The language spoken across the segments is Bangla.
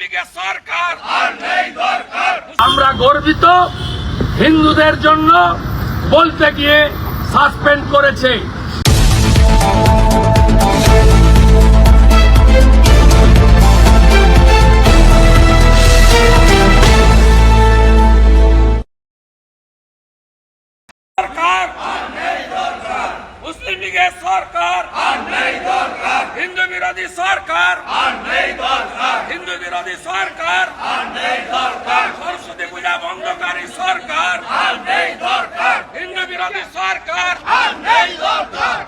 লীগের সরকার। আমরা গর্বিত। হিন্দুদের জন্য বলতে গিয়ে সাসপেন্ড করেছে। বিরোধী সরকার। হিন্দু বিরোধী সরকার। সরস্বতী পূজা বন্ধকারী সরকার। হিন্দু বিরোধী সরকার।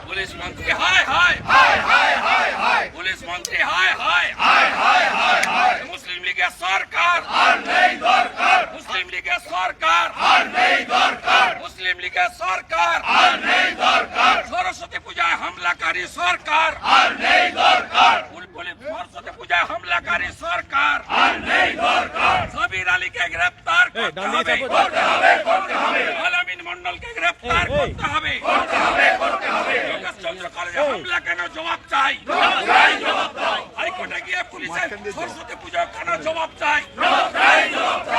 পুলিশ মন্ত্রী হায় হায়। পুলিশ মন্ত্রী হায় হায়। মুসলিম লীগের সরকার। মুসলিম লীগের সরকার। মুসলিম লীগের সরকার। সরস্বতী পূজায় হামলাকারী সরকার। বুলবুলি সরস্বতী পূজায় হামলাকারী সরকার। সাবির আলীকে গ্রেফতার করতে হবে। আলামিন মন্ডলকে গ্রেফতার করতে হবে। যোগেশ চন্দ্র কলেজে হামলা কেন জবাব চাই? হাইকোর্টে গিয়ে পুলিশের সরস্বতী পূজা কেন জবাব চাই। মুসলিম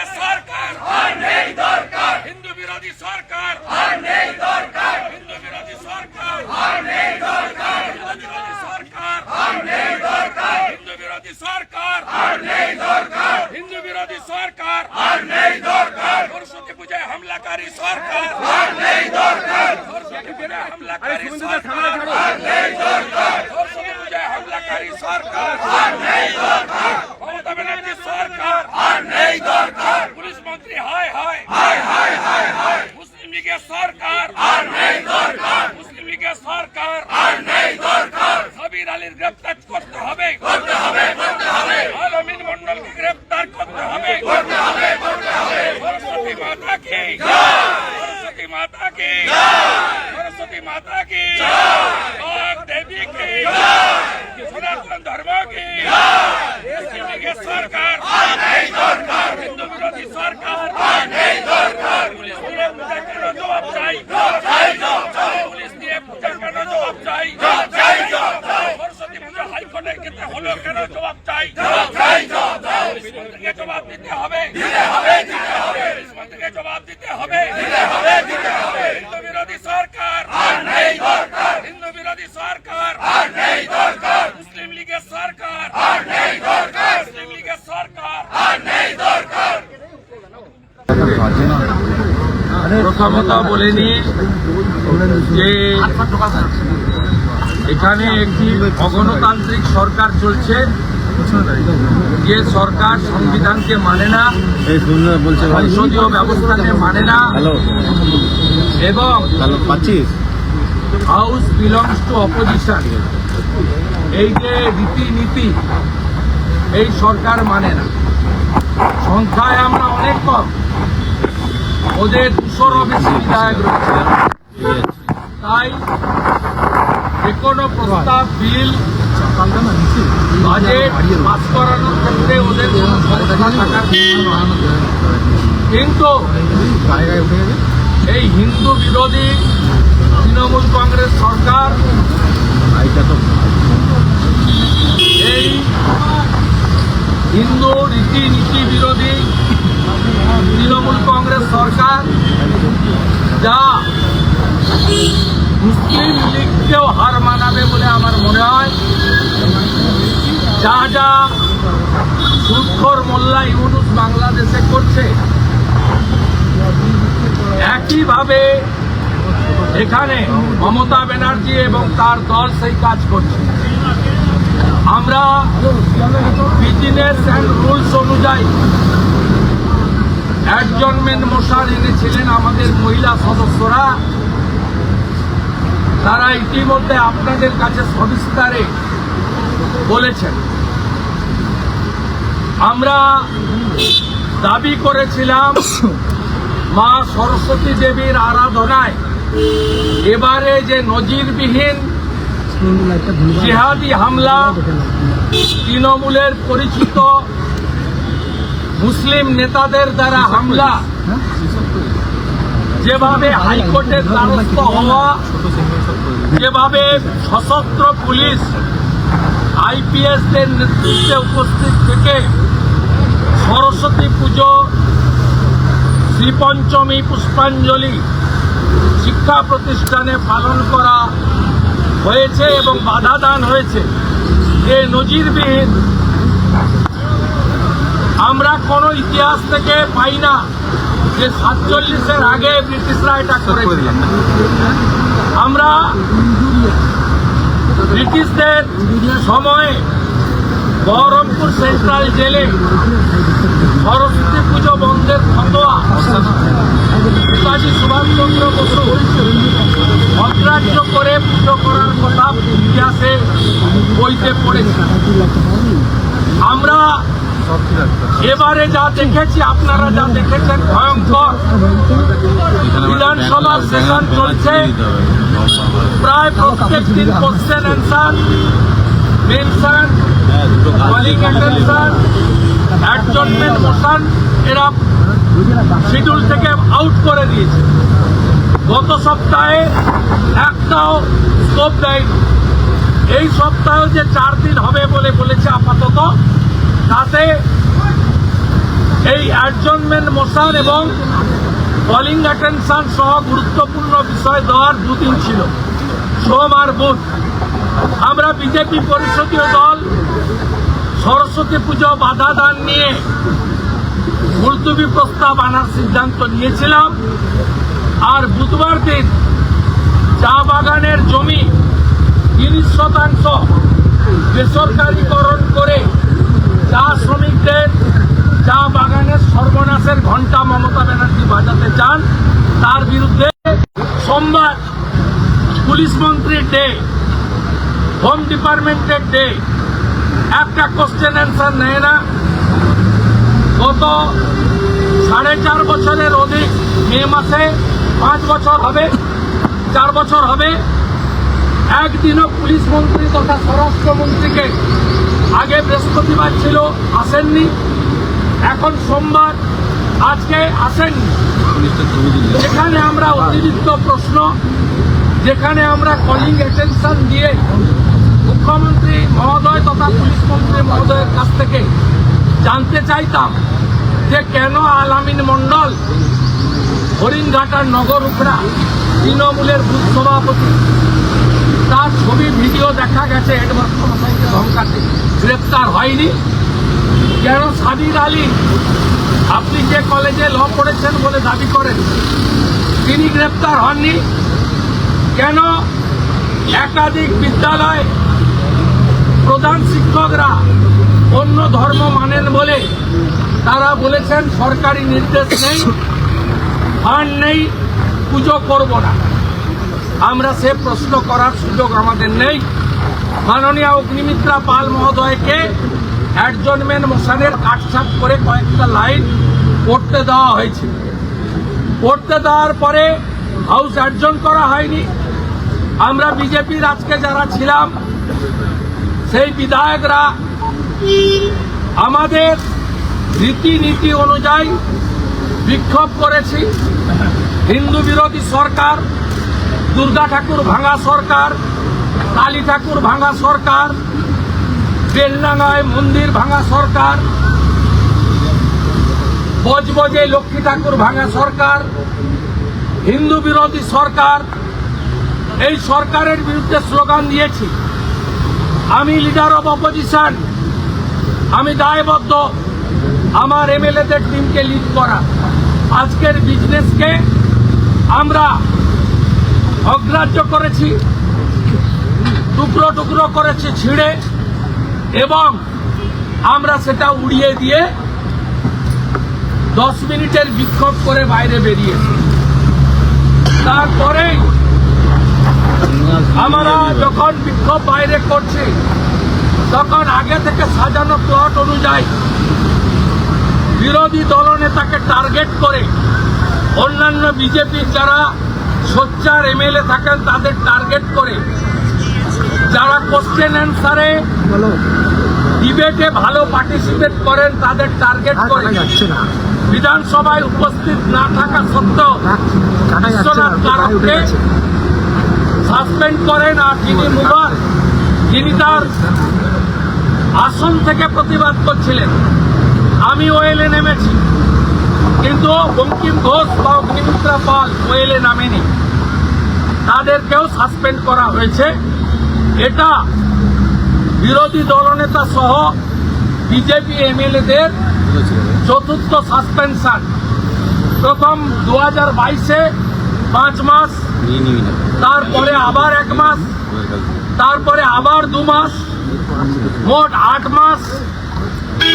লীগের সরকার হিন্দু বিরোধী সরকার হিন্দু বিরোধী সরকার হিন্দু বিরোধী সরকার হিন্দু বিরোধী সরকার হিন্দু বিরোধী সরকার সরস্বতী পূজায় হামলাকারী সরকার সরস্বতী পূজায় হামলাকারী সরকার সরস্বতী পূজায় হামলাকারী সরকার মমতা ব্যানার্জি সরকার পুলিশ মন্ত্রী হায় হায় মুসলিম লীগের সরকার। মুসলিম লীগের সরকার। সাবির আলীর গ্রেপ্তার করতে হবে আলমিন মন্ডলকে গ্রেপ্তার করতে হবে সরস্বতী মাতা কি সরস্বতী মাতা কি সরস্বতী মাতা কি বাগ দেবী কি সনাতন ধর্ম কি মুসলিম লীগের সরকার হিন্দু বিরোধী সরকার পুলিশ দিয়ে পূজা কেন জবাব চাই পুলিশ দিয়ে পূজা কেন জবাব চাই সরস্বতী পূজা হাইকোর্টের ক্ষেত্রে হলো কেন জবাব চাই পুলিশ মন্ত্রীকে জবাব দিতে হবে পুলিশ মন্ত্রীকে জবাব দিতে হবে। হিন্দু বিরোধী সরকার। হিন্দু বিরোধী সরকার। মুসলিম লীগের সরকার। মুসলিম লীগের সরকার। প্রথমত বলে নিই যে এখানে একটি অগণতান্ত্রিক সরকার চলছে। যে সরকার সংবিধানকে মানে না সংসদীয় ব্যবস্থাকে মানে না। এবং হাউস বিলংস টু অপোজিশন। এই যে রীতিনীতি এই সরকার মানে না। সংখ্যায় আমরা অনেক কম। ওদের দুশোরও বেশি বিধায়ক রয়েছে। তাই যে কোনো প্রস্তাব বিল ক্ষেত্রে কিন্তু এই হিন্দু বিরোধী তৃণমূল কংগ্রেস সরকার এই হিন্দু রীতিনীতি বিরোধী তৃণমূল কংগ্রেস সরকার যা মুসলিম লীগকেও হার মানাবে বলে আমার মনে হয়। যা যা সুখর মোল্লা ইউনুস বাংলাদেশে করছে, একইভাবে এখানে মমতা ব্যানার্জি এবং তার দল সেই কাজ করছে। আমরা বিজিনেস অ্যান্ড রুলস অনুযায়ী একজন অ্যাডজনমেন্ট মোশন এনেছিলেন আমাদের মহিলা সদস্যরা তারা ইতিমধ্যে আপনাদের কাছে সবিস্তারে বলেছেন। আমরা দাবি করেছিলাম, মা সরস্বতী দেবীর আরাধনায় এবারে যে নজিরবিহীন জিহাদি হামলা তৃণমূলের পরিচিত মুসলিম নেতাদের দ্বারা হামলা যেভাবে হাইকোর্টের দ্বারস্থ হওয়া, যেভাবে সশস্ত্র পুলিশ আইপিএসদের নেতৃত্বে উপস্থিত থেকে সরস্বতী পুজো, শ্রীপঞ্চমী পুষ্পাঞ্জলি শিক্ষা প্রতিষ্ঠানে পালন করা হয়েছে এবং বাধা দান হয়েছে। এ নজিরবিহীন। আমরা কোনো ইতিহাস থেকে পাই না। যে সাতচল্লিশের আগে ব্রিটিশরা এটা করেছিল আমরা ব্রিটিশদের সময়ে বহরমপুর সেন্ট্রাল জেলে সরস্বতী পুজো বন্ধের ফতোয়া নেতাজি সুভাষচন্দ্র বসু অগ্রাহ্য করে পুজো করার কথা ইতিহাসে বইতে পড়েছে। আমরা এবারে যা দেখেছি, আপনারা যা দেখেছেন ভয়ঙ্কর। বিধানসভা সেশন চলছে। প্রায় প্রত্যেক দিন question answer mention calling attention adjournment motion এরা শিডিউল থেকে আউট করে দিয়েছে। গত সপ্তাহে একটাও স্কোপ দেয়নি। এই সপ্তাহে যে চার দিন হবে বলে বলেছে আপাতত তাতে এই অ্যাডজনমেন্ট মোশন এবং কলিং অ্যাটেনশন সহ গুরুত্বপূর্ণ বিষয় দেওয়ার দুদিন ছিল। সোম আর বুধ। আমরা বিজেপি পরিষদীয় দল সরস্বতী পুজো বাধা দান নিয়ে মুলতুবি প্রস্তাব আনার সিদ্ধান্ত নিয়েছিলাম। আর বুধবার দিন চা বাগানের জমি তিরিশ শতাংশ বেসরকারীকরণ করে চা শ্রমিকদের, চা বাগানের সর্বনাশের ঘণ্টা মমতা ব্যানার্জি বাজাতে চান, তার বিরুদ্ধে সোমবার পুলিশ মন্ত্রীর ডে, হোম ডিপার্টমেন্টের ডে। একটা কোশ্চেন অ্যান্সার নেয় না। গত সাড়ে চার বছরের অধিক মে মাসে পাঁচ বছর হবে, চার বছর হবে। একদিনও পুলিশ মন্ত্রী তথা স্বরাষ্ট্রমন্ত্রীকে আগে বৃহস্পতিবার ছিল, আসেননি। এখন সোমবার, আজকে আসেননি। যেখানে আমরা অতিরিক্ত প্রশ্ন, যেখানে আমরা কলিং অ্যাটেনশন দিয়ে মুখ্যমন্ত্রী মহোদয় তথা পুলিশ মন্ত্রী মহোদয়ের কাছ থেকে জানতে চাইতাম যে কেন আলামিন মণ্ডল হরিণঘাটার নগর উপরা তৃণমূলের বুথ সভাপতি তার ছবি, ভিডিও দেখা গেছে গ্রেপ্তার হয়নি। কেন? সাবির আলী, আপনি যে কলেজে ল পড়েছেন বলে দাবি করেন, তিনি গ্রেপ্তার হননি। কেন? একাধিক বিদ্যালয় প্রধান শিক্ষকরা অন্য ধর্ম মানেন বলে তারা বলেছেন, সরকারি নির্দেশ নেই ফান্ড নেই, পুজো করব না। আমরা সে প্রশ্ন করার সুযোগ আমাদের নেই। মাননীয় অগ্নিমিত্রা পাল মহোদয়কে অ্যাডজনমেন্ট মোশনের কাটছাট করে কয়েকটা লাইন পড়তে দেওয়া হয়েছে। পড়তে দেওয়ার পরে হাউস অ্যাডজন করা হয়নি। আমরা বিজেপির আজকে যারা ছিলাম, সেই বিধায়করা আমাদের রীতিনীতি অনুযায়ী বিক্ষোভ করেছি। হিন্দু বিরোধী সরকার দুর্গা ঠাকুর ভাঙা সরকার, কালী ঠাকুর ভাঙা সরকার, বেলডাঙ্গায় মন্দির ভাঙা সরকার, বজবজে লক্ষ্মী ঠাকুর ভাঙা সরকার, হিন্দু বিরোধী সরকার, এই সরকারের বিরুদ্ধে স্লোগান দিয়েছি। আমি লিডার অব অপোজিশন আমি দায়বদ্ধ, আমার এমএলএদের টিমকে লিড করা। আজকের বিজনেসকে আমরা অগ্রাহ্য করেছি, টুকরো টুকরো করেছি ছিঁড়ে, এবং আমরা সেটা উড়িয়ে দিয়ে দশ মিনিটের বিক্ষোভ করে বাইরে বেরিয়েছি। তারপরেই আমরা যখন বিক্ষোভ বাইরে করছি, তখন আগে থেকে সাজানো প্লট অনুযায়ী বিরোধী দলনেতাকে টার্গেট করে অন্যান্য বিজেপির যারা সোচ্চার এমএলএ থাকেন তাদের টার্গেট করে। যারা কোশ্চেন অ্যান্সারে ডিবেটে ভালো পার্টিসিপেট করেন তাদের টার্গেট করে। বিধানসভায় উপস্থিত না থাকা সত্ত্বেও বিশ্বনাথ কারককে সাসপেন্ড করেন আর যিনি মুঘল যিনি তার আসন থেকে প্রতিবাদ করছিলেন। আমি ওয়েলে নেমেছি কিন্তু বঙ্কিম ঘোষ বা অগ্নিমিত্রা পাল ওয়েলে নামেনি। তাদেরকেও সাসপেন্ড করা হয়েছে। এটা বিরোধী দলনেতা সহ বিজেপি এমএলএদের চতুর্থ সাসপেনশন। প্রথম দু হাজার বাইশে পাঁচ মাস, তারপরে আবার এক মাস, তারপরে আবার দু মাস, মোট আট মাস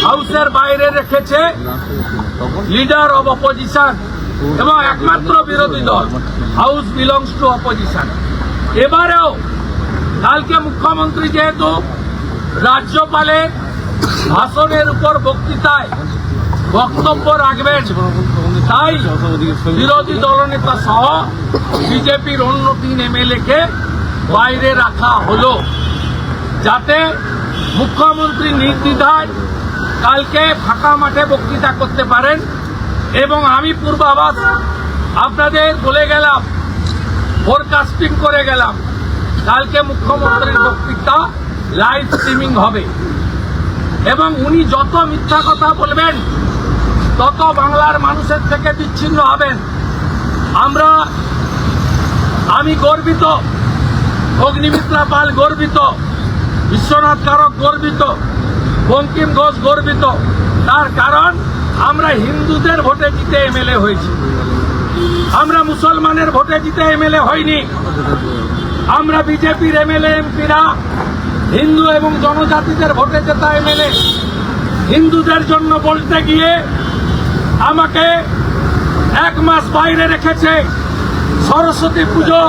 হাউসের বাইরে রেখেছে লিডার অব অপোজিশন এবং একমাত্র বিরোধী দল। House belongs to opposition. এবারেও কালকে মুখ্যমন্ত্রী যেহেতু রাজ্যপালের ভাষণের উপর বক্তৃতায় বক্তব্য রাখবেন, তাই বিরোধী দলনেতা সহ বিজেপির অন্য তিন এমএলএ কে বাইরে রাখা হলো। যাতে মুখ্যমন্ত্রী নির্দ্বিধায় কালকে ফাঁকা মাঠে বক্তৃতা করতে পারেন এবং আমি পূর্বাভাস আপনাদের বলে গেলাম ফোরকাস্টিং করে গেলাম, কালকে মুখ্যমন্ত্রীর বক্তৃতা লাইভ স্ট্রিমিং হবে। এবং উনি যত মিথ্যা কথা বলবেন, তত বাংলার মানুষের থেকে বিচ্ছিন্ন হবেন। আমরা, আমি গর্বিত, অগ্নিমিত্রা পাল গর্বিত, বিশ্বনাথ কারক গর্বিত বঙ্কিম ঘোষ গর্বিত। তার কারণ, আমরা হিন্দুদের ভোটে জিতে এমএলএ হয়েছি। আমরা মুসলমানের ভোটে জিতে এমএলএ হইনি আমরা বিজেপির এমএলএ, এমপিরা, হিন্দু এবং জনজাতিদের ভোটে জেতা এমএলএ। হিন্দুদের জন্য বলতে গিয়ে আমাকে এক মাস বাইরে রেখেছে সরস্বতী পুজো।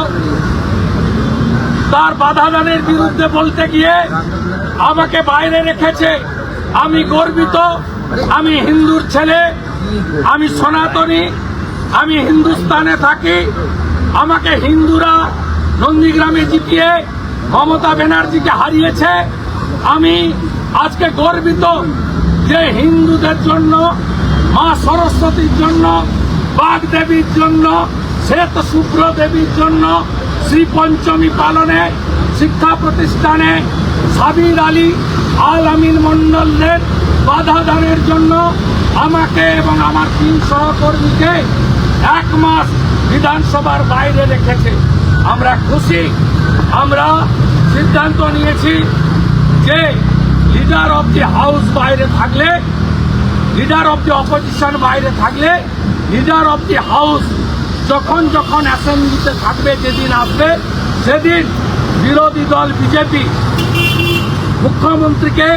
তার বাধা দানের বিরুদ্ধে বলতে গিয়ে আমাকে বাইরে রেখেছে। আমি গর্বিত, আমি হিন্দুর ছেলে, আমি সনাতনী, আমি হিন্দুস্তানে থাকি। আমাকে হিন্দুরা নন্দীগ্রামে জিতিয়ে মমতা ব্যানার্জিকে হারিয়েছে। আমি আজকে গর্বিত যে হিন্দুদের জন্য, মা সরস্বতীর জন্য, বাঘ দেবীর জন্য, শ্বেত শুভ্র দেবীর জন্য, শ্রী পঞ্চমী পালনে, শিক্ষা প্রতিষ্ঠানে সাবির আলী আল আমিন মন্ডলদের বাধা দানের জন্য আমাকে এবং আমার তিন সহকর্মীকে এক মাস বিধানসভার বাইরে রেখেছে। আমরা খুশি, আমরা সিদ্ধান্ত নিয়েছি যে লিডার অব দি হাউস বাইরে থাকলে লিডার অব দি অপোজিশন বাইরে থাকলে লিডার অব দি হাউস যখন যখন অ্যাসেম্বলিতে থাকবে, যেদিন আসবে, সেদিন বিরোধী দল বিজেপি মুখ্যমন্ত্রীকে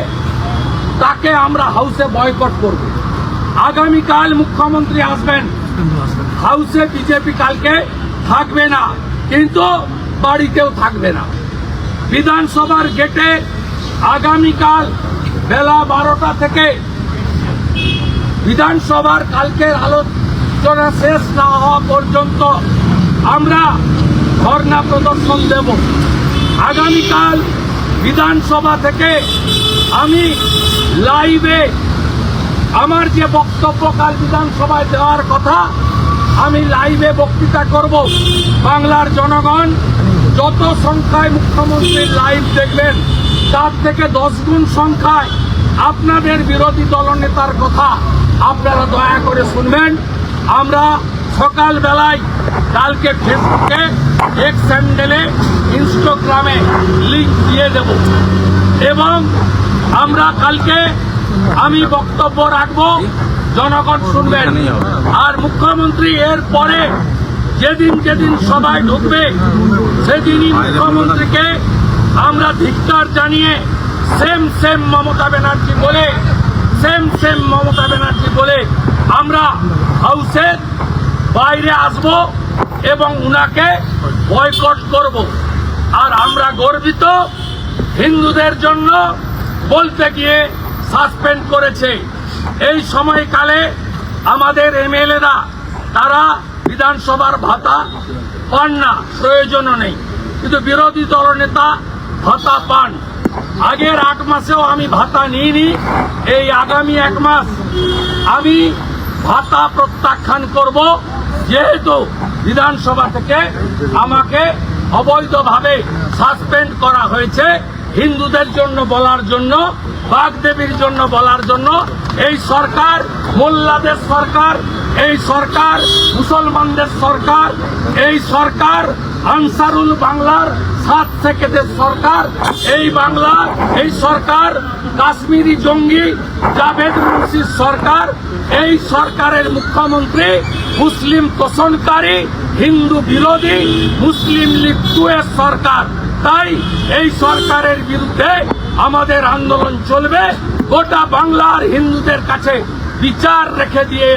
তাকে আমরা হাউসে বয়কট করব। আগামীকাল মুখ্যমন্ত্রী আসবেন। হাউসে বিজেপি কালকে থাকবে না, কিন্তু বাড়িতেও থাকবে না। বিধানসভার গেটে আগামীকাল বেলা বারোটা থেকে বিধানসভার কালকের আলোচনা শেষ না হওয়া পর্যন্ত আমরা ধর্ণা প্রদর্শন দেব। আগামীকাল বিধানসভা থেকে আমি লাইভে আমার যে বক্তব্য কাল বিধানসভায় দেওয়ার কথা, আমি লাইভে বক্তৃতা করব। বাংলার জনগণ যত সংখ্যায় মুখ্যমন্ত্রীর লাইভ দেখবেন, তার থেকে দশ গুণ সংখ্যায় আপনাদের বিরোধী দলনেতার কথা আপনারা দয়া করে শুনবেন। আমরা সকালবেলায় কালকে ফেসবুকে এক স্যান্ডেলে, ইনস্টাগ্রামে লিঙ্ক দিয়ে দেব। এবং আমরা কালকে আমি বক্তব্য রাখব, জনগণ শুনবেন। আর মুখ্যমন্ত্রী এর পরে যেদিন যেদিন সবাই ঢুকবে, সেদিনই মুখ্যমন্ত্রীকে আমরা ধিক্কার জানিয়ে সেম সেম মমতা ব্যানার্জি বলে সেম সেম মমতা ব্যানার্জি বলে আমরা হাউসের বাইরে আসব। এবং উনাকে বয়কট করব। আর আমরা গর্বিত, হিন্দুদের জন্য বলতে গিয়ে সাসপেন্ড করেছে। এই সময়কালে আমাদের এমএলএরা, তারা বিধানসভার ভাতা পান না, প্রয়োজনও নেই। কিন্তু বিরোধী দলনেতা ভাতা পান। আগের আট মাসেও আমি ভাতা নিইনি, এই আগামী এক মাস আমি ভাতা প্রত্যাখ্যান করব। যেহেতু বিধানসভা থেকে আমাকে অবৈধভাবে সাসপেন্ড করা হয়েছে, হিন্দুদের জন্য বলার জন্য, বাগদেবীর জন্য বলার জন্য, এই সরকার, মোল্লাদের সরকার, এই সরকার, মুসলমানদের সরকার, এই সরকার, আনসারুল বাংলার সাত সেকেন্ডের সরকার এই বাংলা এই সরকার কাশ্মীরি জঙ্গি জাভেদ মুন্সির সরকার এই সরকারের মুখ্যমন্ত্রী মুসলিম তোষণকারী হিন্দু বিরোধী মুসলিম লীগ টু এর সরকার। তাই এই সরকারের বিরুদ্ধে আমাদের আন্দোলন চলবে। গোটা বাংলার হিন্দুদের কাছে বিচার রেখে দিয়ে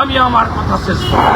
আমি আমার কথা শেষ করব